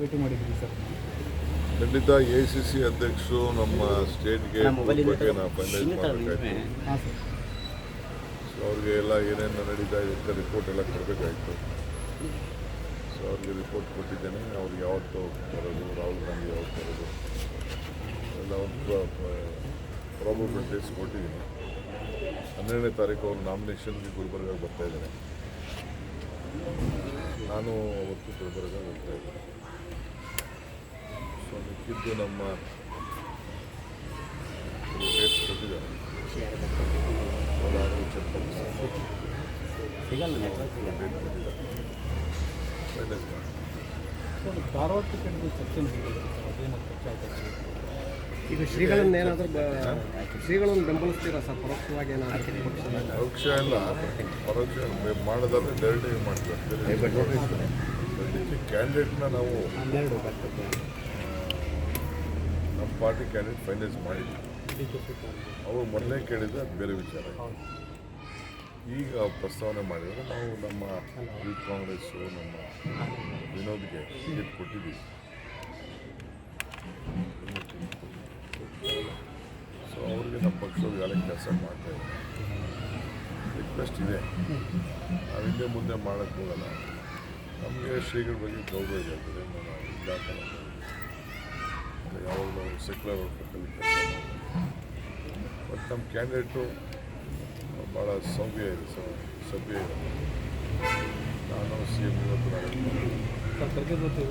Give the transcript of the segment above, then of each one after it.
ಭೇಟಿ ಮಾಡಿದ್ರಿ ಸರ್? ಖಂಡಿತ ಎ ಸಿ ಸಿ ಅಧ್ಯಕ್ಷರು ನಮ್ಮ ಸ್ಟೇಟ್ಗೆ ಬಗ್ಗೆ ನಾವು ಫೈನಲೈಸ್ ಮಾಡಬೇಕಾಯ್ತು. ಹಾಂ ಸರ್. ಸೊ ಅವ್ರಿಗೆ ಎಲ್ಲ ಏನೇನು ನಡೀತಾ ಇದೆ ಅಂತ ರಿಪೋರ್ಟ್ ಎಲ್ಲ ಕೊಡಬೇಕಾಯ್ತು. ಸೊ ಅವ್ರಿಗೆ ರಿಪೋರ್ಟ್ ಕೊಟ್ಟಿದ್ದೇನೆ. ಅವ್ರು ಯಾವತ್ತು ಬರೋದು ರಾಹುಲ್ ಗಾಂಧಿ ಯಾವತ್ತು ಬರೋದು. ಎಲ್ಲ ಒಂದು ಪ್ರಾಬಬಿಲಿಟೀಸ್ ಕೊಟ್ಟಿದ್ದೀನಿ. ಹನ್ನೆರಡನೇ ತಾರೀಕು ಅವ್ರ ನಾಮಿನೇಷನ್ಗೆ ಗುಲ್ಬರ್ಗ ಬರ್ತಾ ಇದ್ದಾರೆ. ನಾನು ಅವತ್ತು ಗುಲ್ಬರ್ಗ ಹೋಗ್ತಾ ಇದ್ದೀನಿ. ಮಾಡಿ ನಮ್ಮ ಧಾರವಾಡ ಟಿಕೆಟ್ ಚರ್ಚೆ ನಡೆದಿದೆ ಸರ್ ಅದೇನು ಈಗ ಶ್ರೀಗಳನ್ನ ಏನಾದರೂ ಶ್ರೀಗಳನ್ನು ಬೆಂಬಲಿಸ್ತೀರಾ ಸರ್? ಪರೋಕ್ಷವಾಗಿ ಏನಾದರೂ ಪರೋಕ್ಷ ಇಲ್ಲ. ಪರೋಕ್ಷ ಮಾಡೋದಾದ್ರೆ ಡೈರೆಕ್ಟಾಗಿ ಮಾಡ್ತಾರೆ ಕ್ಯಾಂಡಿಡೇಟ್ನ ನಾವು ನಮ್ಮ ಪಾರ್ಟಿ ಕ್ಯಾಂಡಿಡೇಟ್ ಫೈನಲೈಸ್ ಮಾಡಿದ್ವಿ. ಅವರು ಮೊದಲೇ ಕೇಳಿದ್ರೆ ಅದು ಬೇರೆ ವಿಚಾರ. ಈಗ ಪ್ರಸ್ತಾವನೆ ಮಾಡಿದರೆ ನಾವು ನಮ್ಮ ಯೂತ್ ಕಾಂಗ್ರೆಸ್ಸು ನಮ್ಮ ವಿನೋದ್ಗೆ ಟಿಕೆಟ್ ಕೊಟ್ಟಿದ್ದೀವಿ. ಸೊ ಅವ್ರಿಗೆ ನಮ್ಮ ಪಕ್ಷದ ಯಾರೇ ಕೆಲಸ ಮಾಡ್ತಾ ರಿಕ್ವೆಸ್ಟ್ ಇದೆ. ನಾವು ಹಿಂದೆ ಮುಂದೆ ಮಾಡೋಕ್ಕೆ ಹೋಗಲ್ಲ. ನಮಗೆ ಶ್ರೀಗಳ ಬಗ್ಗೆ ಗೌರವ ಇದೆ ನಾವು ಇಲ್ಲ ಅಂತ ಯಾವಾಗಲೂ ಸೆಕ್ಯುಲರ್ ವರ್ಕಲ್ಲಿ ಕೆಲಸ ಬಟ್ ನಮ್ಮ ಕ್ಯಾಂಡಿಡೇಟು ಭಾಳ ಸೌಮ್ಯ ಇದೆ ಸರ್. ಸಭ್ಯ ಇದೆ. ನಾನು ಸಿ ಎಂ ಇವತ್ತು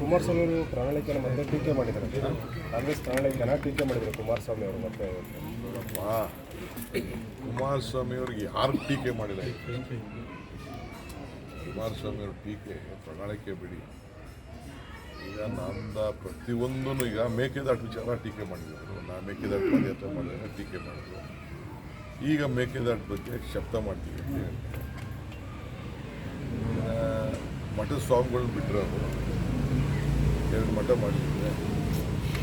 ಕುಮಾರಸ್ವಾಮಿ ಅವರು ಪ್ರಣಾಳಿಕೆಯನ್ನು ಮತ್ತೆ ಟೀಕೆ ಮಾಡಿದ್ದಾರೆ. ಕಾಂಗ್ರೆಸ್ ಚೆನ್ನಾಗಿ ಟೀಕೆ ಮಾಡಿದರು ಕುಮಾರಸ್ವಾಮಿ ಅವರು ಮತ್ತೆ. ಕುಮಾರಸ್ವಾಮಿ ಅವ್ರಿಗೆ ಯಾರು ಟೀಕೆ ಮಾಡಿಲ್ಲ? ಕುಮಾರಸ್ವಾಮಿ ಅವರು ಟೀಕೆ ಪ್ರಣಾಳಿಕೆ ಬಿಡಿ. ಈಗ ನಂದ ಪ್ರತಿಯೊಂದೂ ಈಗ ಮೇಕೆದಾಟು ವಿಚಾರ ಟೀಕೆ ಮಾಡಿದ್ರು. ನಾ ಮೇಕೆದಾಟು ಪಾದಯಾತ್ರೆ ಮಾಡಿದ್ರೆ ಟೀಕೆ ಮಾಡಿದ್ರು. ಈಗ ಮೇಕೆದಾಟು ಬಗ್ಗೆ ಶಬ್ದ ಮಾಡ್ತೀವಿ ಅಂತ. ಆ, ಮಠದ ಸ್ವಾಮಿಗಳನ್ನ ಬಿಟ್ಟರೆ ಅವರು ಎರಡು ಮಠ ಮಾಡಿದ್ರೆ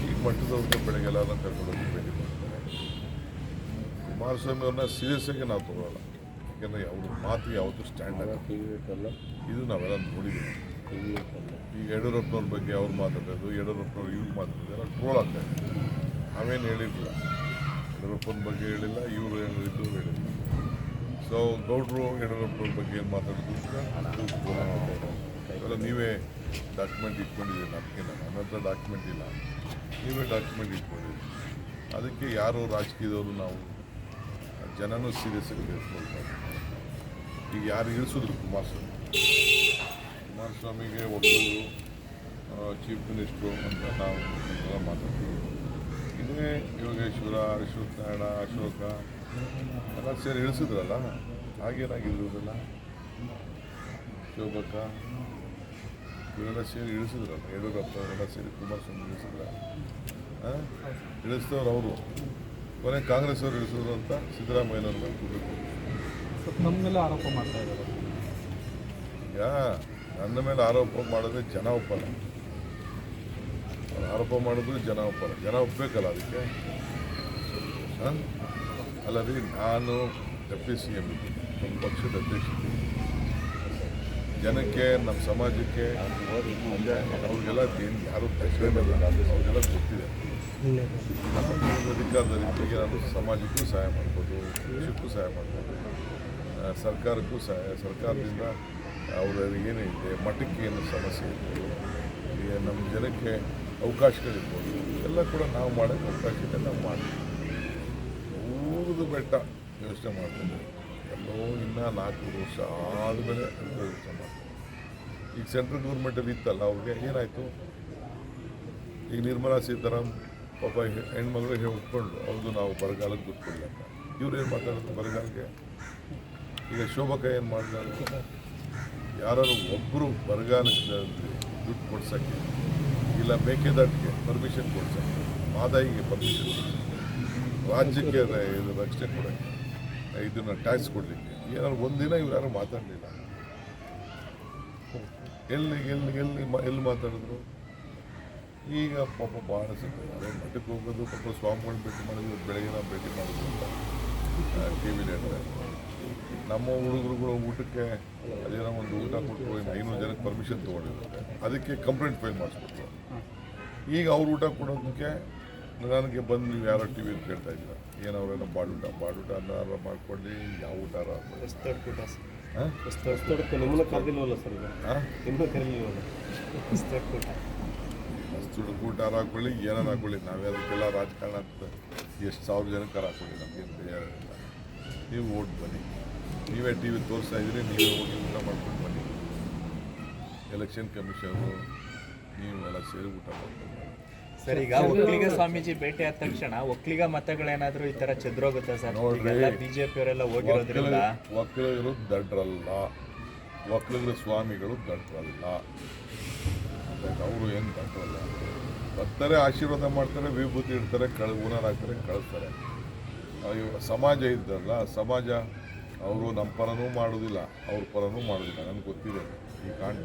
ಈಗ ಮಠದವ್ರಿಗೆ ಬೆಳಗ್ಗೆ ಎಲ್ಲ ಕರ್ಕೊಂಡು ಹೋಗಿ ಭೇಟಿ ಮಾಡ್ತಾರೆ. ಕುಮಾರಸ್ವಾಮಿ ಅವ್ರನ್ನ ಸೀರಿಯಸ್ ಆಗಿ ನಾವು ತಗೊಳ್ಳಲ್ಲ ಯಾಕೆಂದರೆ ಅವ್ರ ಮಾತು ಯಾವತ್ತೂ ಸ್ಟ್ಯಾಂಡ್ ಆಗಲ್ಲ ಇದು ನಾವೆಲ್ಲ ನೋಡಿದ್ದೀವಿ. ಈಗ ಯಡಿಯೂರಪ್ಪನವ್ರ ಬಗ್ಗೆ ಅವ್ರು ಮಾತಾಡೋದು, ಯಡಿಯೂರಪ್ಪನವ್ರು ಇವ್ರು ಮಾತಾಡೋದು, ಎಲ್ಲ ಟ್ರೋಲ್ ಆಗ್ತಾ ಇದೆ. ನಾವೇನು ಹೇಳಿರಲಿಲ್ಲ. ಯಡಿಯೂರಪ್ಪನ ಬಗ್ಗೆ ಹೇಳಿಲ್ಲ, ಇವರು ಹೇಳಿದ್ದು ಹೇಳಿಲ್ಲ. ಸೊ ಗೌಡ್ರು ಯಡಿಯೂರಪ್ಪನವ್ರ ಬಗ್ಗೆ ಏನು ಮಾತಾಡೋದು ಇವೆಲ್ಲ ನೀವೇ ಡಾಕ್ಯುಮೆಂಟ್ ಇಟ್ಕೊಂಡಿದ್ದೀರಿ ನಮಗೆ ನನ್ನ ಹತ್ರ ಡಾಕ್ಯುಮೆಂಟ್ ಇಲ್ಲ. ನೀವೇ ಡಾಕ್ಯುಮೆಂಟ್ ಇಟ್ಕೊಂಡಿದ್ದೀರಿ. ಅದಕ್ಕೆ ಯಾರು ರಾಜಕೀಯದವರು ನಾವು? ಜನನೂ ಸೀರಿಯಸ್ ಆಗಿ ಈಗ ಯಾರು ಇಳಿಸಿದ್ರು ಕುಮಾರಸ್ವಾಮಿ. ಕುಮಾರಸ್ವಾಮಿಗೆ ಒಬ್ಬರು ಚೀಫ್ ಮಿನಿಸ್ಟ್ರು ಅಂತ ನಾವು ಎಲ್ಲ ಮಾತಾಡ್ತೀವಿ. ಇನ್ನೇ ಯೋಗೇಶ್ವರ ಅಶ್ವಥ್ ನಾರಾಯಣ ಅಶೋಕ ಎಲ್ಲ ಸೇರಿ ಇಳಿಸಿದ್ರಲ್ಲ ಹಾಗೇನಾಗಿರುವುದಿಲ್ಲ ಶೋಭಕ ಇವರೆಲ್ಲ ಸೇರಿ ಇಳಿಸಿದ್ರಲ್ಲ ಯಡಿಯೂರಪ್ಪ ಅವರೆಲ್ಲ ಸೇರಿ ಕುಮಾರಸ್ವಾಮಿ ಇಳಿಸಿದ್ರ ಇಳಿಸಿದವ್ರು ಅವರು. ಕೊನೆ ಕಾಂಗ್ರೆಸ್ ಅವರು ಇಳಿಸಿದ್ರು ಅಂತ ಸಿದ್ದರಾಮಯ್ಯನವ್ರ ಮೇಲೆ ನಮ್ಮ ಆರೋಪ ಮಾಡ್ತಾ ಇದ್ದಾರೆ. ಈಗ ನನ್ನ ಮೇಲೆ ಆರೋಪ ಮಾಡಿದ್ರೆ ಜನ ಒಪ್ಪಲ್ಲ. ಆರೋಪ ಮಾಡಿದ್ರು ಜನ ಒಪ್ಪಲ್ಲ. ಜನ ಒಪ್ಪಬೇಕಲ್ಲ ಅದಕ್ಕೆ? ಅಲ್ಲದೆ ನಾನು ಡೆಪ್ಟಿ ಸಿ ಎಂ ನಮ್ಮ ಪಕ್ಷದ ಅಧ್ಯಕ್ಷ ಜನಕ್ಕೆ, ನಮ್ಮ ಸಮಾಜಕ್ಕೆ, ಅವ್ರಿಗೆಲ್ಲ ಏನು ಯಾರು ತಕ್ಷಣ ಅವ್ರಿಗೆಲ್ಲ ಗೊತ್ತಿದೆ. ನಮ್ಮ ರೀತಿಯಾಗಿ ನಾನು ಸಮಾಜಕ್ಕೂ ಸಹಾಯ ಮಾಡ್ಬೋದು ಕೃಷಿಕ್ಕೂ ಸಹಾಯ ಮಾಡ್ಬೋದು ಸರ್ಕಾರಕ್ಕೂ ಸಹಾಯ, ಸರ್ಕಾರದಿಂದ ಅವರ ಇದೆ ಮಠಕ್ಕೆ ಏನು ಸಮಸ್ಯೆ ಇರ್ಬೋದು ನಮ್ಮ ಜನಕ್ಕೆ ಅವಕಾಶಗಳಿರ್ಬೋದು. ಎಲ್ಲ ಕೂಡ ನಾವು ಮಾಡೋಕ್ಕೆ ಅವಕಾಶ ಇದೆ, ನಾವು ಮಾಡ್ತೀವಿ. ಊರದು ಬೆಟ್ಟ ಯೋಚನೆ ಮಾಡ್ತೀವಿ ಎಲ್ಲೋ ಇನ್ನೂ ನಾಲ್ಕು ವರ್ಷ ಆದಮೇಲೆ ಯೋಚನೆ ಮಾಡ್ತೀವಿ ಈಗ ಸೆಂಟ್ರಲ್ ಗೌರ್ಮೆಂಟಲ್ಲಿ ಇತ್ತಲ್ಲ ಅವ್ರಿಗೆ ಏನಾಯಿತು? ಈಗ ನಿರ್ಮಲಾ ಸೀತಾರಾಮ್ ಪಾಪ ಹೆಣ್ಮಗಳು ಒಪ್ಕೊಂಡು ಅವ್ರದ್ದು ನಾವು ಬರಗಾಲಕ್ಕೆ ಗೊತ್ತಿಲ್ಲ ಇವ್ರು ಏನು ಮಾತಾಡೋದು ಬರಗಾಲಕ್ಕೆ? ಈಗ ಶೋಭಕ ಏನು ಮಾಡಿದ್ದಾರೆ ಯಾರು ಒಬ್ಬರು ಬರಗಾಲಕ್ಕೆ ದುಡ್ಡು ಕೊಡ್ಸೋಕ್ಕೆ ಇಲ್ಲ ಮೇಕೆದಾಟಿಗೆ ಪರ್ಮಿಷನ್ ಕೊಡ್ಸೋಕ್ಕೆ ಮಾದಾಯಿಗೆ ಪರ್ಮಿಷನ್ ರಾಜ್ಯಕ್ಕೆ ಇದು ರಕ್ಷಣೆ ಕೊಡೋಕ್ಕೆ, ಇದನ್ನು ಟ್ಯಾಕ್ಸ್ ಕೊಡಲಿಕ್ಕೆ, ಏನಾದ್ರು ಒಂದಿನ ಇವ್ರು ಯಾರು ಮಾತಾಡಲಿಲ್ಲ. ಎಲ್ಲಿ ಎಲ್ಲಿ ಎಲ್ಲಿ ಎಲ್ಲಿ ಮಾತಾಡಿದ್ರು? ಈಗ ಪಾಪ ಭಾಳ ಸಿಗ್ತದೆ ಮಠಕ್ಕೆ ಹೋಗೋದು, ಪಾಪ ಸ್ವಾಮಿಗಳು ಭೇಟಿ ಮಾಡೋದು ಬೆಳಗ್ಗೆ ನಾವು ಭೇಟಿ ಮಾಡೋದು ಅಂತ ಟಿ ವಿಲಿ ನಮ್ಮ ಹುಡುಗರುಗಳು ಊಟಕ್ಕೆ ಅದೇನೋ ಒಂದು ಊಟ ಕೊಟ್ಟರು ಇನ್ನು ಐನೂರು ಜನಕ್ಕೆ ಪರ್ಮಿಷನ್ ತೊಗೊಂಡಿದ್ರು ಅದಕ್ಕೆ ಕಂಪ್ಲೇಂಟ್ ಫೈಲ್ ಮಾಡಿಸ್ಬಿಟ್ರು. ಈಗ ಅವ್ರು ಊಟ ಕೊಡೋದಕ್ಕೆ ನನಗೆ ಬಂದು ನೀವು ಯಾರೋ ಟಿ ವಿ ಕೇಳ್ತಾ ಇದ್ದೀರ? ಏನು ಅವ್ರೇನೋ ಬಾಡೂಟ? ಬಾಡೂಟ ಅನ್ನಾರ ಮಾಡ್ಕೊಳ್ಳಿ ಯಾವ ಊಟ ಹೊಸ್ತಡ್ಕೂಟ ಹಾಂ? ಹೊಸ್ತಡ್ಕ ನಿಮ್ಮನ್ನು ಕರೆದಿಲ್ವಲ್ಲ ಸರ್ ಈಗ? ಹಾಂ? ನಿಮ್ಮನ್ನು ಕರೀಲಿಲ್ವಲ್ಲ ಹೊಸ್ತಡ್ಕೂಟ ಅಷ್ಟು ಊಟ. ಹಾಕೊಳ್ಳಿ ಏನಾರು ಹಾಕೊಳ್ಳಿ ನಾವೇ ಅದಕ್ಕೆಲ್ಲ ರಾಜಕಾರಣ ಅಂತ ಎಷ್ಟು ಸಾವಿರ ಜನಕ್ಕೆ ಹಾಕೊಳ್ಳಿ ನಮಗೇನು ನೀವು ಓಟ್ ಬನ್ನಿ. ನೀವೇ ಟಿ ವಿ ತೋರಿಸ್ತಾ ಇದ್ದೀರಿ ನೀವೇ ಹೋಗಿ ಊಟ ಮಾಡ್ಕೊಂಡು ಬನ್ನಿ. ಎಲೆಕ್ಷನ್ ಕಮಿಷನು ಎಲ್ಲ ಸೇರಿ ಊಟ ಮಾಡ್ಕೊಂಡು ಬನ್ನಿ. ಸರ್ ಈಗ ಒಕ್ಕಲಿಗ ಸ್ವಾಮೀಜಿ ಭೇಟಿ ಆದ ತಕ್ಷಣ ಒಕ್ಕಲಿಗ ಮತಗಳೇನಾದ್ರೂ ಈ ತರ ಚದ್ರೋಗುತ್ತೆ ಸರ್? ನೋಡ್ರಿ. ಈಗೆಲ್ಲ ಬಿಜೆಪಿ ಅವರೆಲ್ಲ ಹೋಗಿರೋದ್ರಿಂದ. ಒಕ್ಕಲಿಗರು ದಡ್ರಲ್ಲ. ಒಕ್ಕಲಿಗರ ಸ್ವಾಮಿಗಳು ದಡ್ರಲ್ಲ. ಅವರು ಏನು ದಡ್ರಲ್ಲ? ಬರ್ತಾರೆ ಆಶೀರ್ವಾದ ಮಾಡ್ತಾರೆ ವಿಭೂತಿ ಇಡ್ತಾರೆ ಕಳ್ ಊನರ್ ಹಾಕ್ತಾರೆ ಕಳಿಸ್ತಾರೆ. ಸಮಾಜ ಇದ್ದಲ್ಲ ಸಮಾಜ ಅವರು ನಮ್ಮ ಪರನೂ ಮಾಡೋದಿಲ್ಲ ಅವ್ರ ಪರನೂ ಮಾಡೋದಿಲ್ಲ ನನಗೆ ಗೊತ್ತಿದೆ ಈ ಕಾಣ್